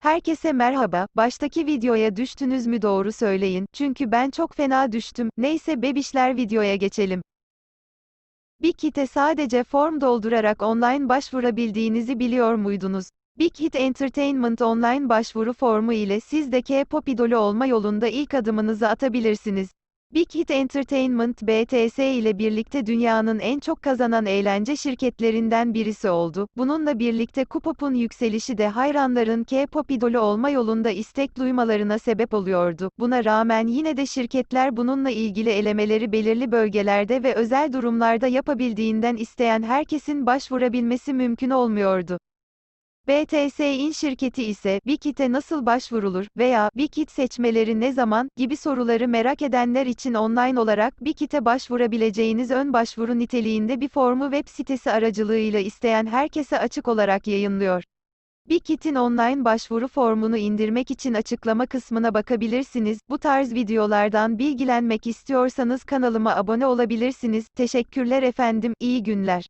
Herkese merhaba, baştaki videoya düştünüz mü? Doğru söyleyin, çünkü ben çok fena düştüm, neyse bebişler videoya geçelim. Big Hit'e sadece form doldurarak online başvurabildiğinizi biliyor muydunuz? Big Hit Entertainment online başvuru formu ile siz de K-pop idolü olma yolunda ilk adımınızı atabilirsiniz. Big Hit Entertainment BTS ile birlikte dünyanın en çok kazanan eğlence şirketlerinden birisi oldu. Bununla birlikte K-pop'un yükselişi de hayranların K-pop idolü olma yolunda istek duymalarına sebep oluyordu. Buna rağmen yine de şirketler bununla ilgili elemeleri belirli bölgelerde ve özel durumlarda yapabildiğinden isteyen herkesin başvurabilmesi mümkün olmuyordu. BTS'in şirketi ise Big Hit'e nasıl başvurulur veya Big Hit seçmeleri ne zaman gibi soruları merak edenler için online olarak Big Hit'e başvurabileceğiniz ön başvuru niteliğinde bir formu web sitesi aracılığıyla isteyen herkese açık olarak yayınlıyor. Big Hit'in online başvuru formunu indirmek için açıklama kısmına bakabilirsiniz. Bu tarz videolardan bilgilenmek istiyorsanız kanalıma abone olabilirsiniz. Teşekkürler efendim, iyi günler.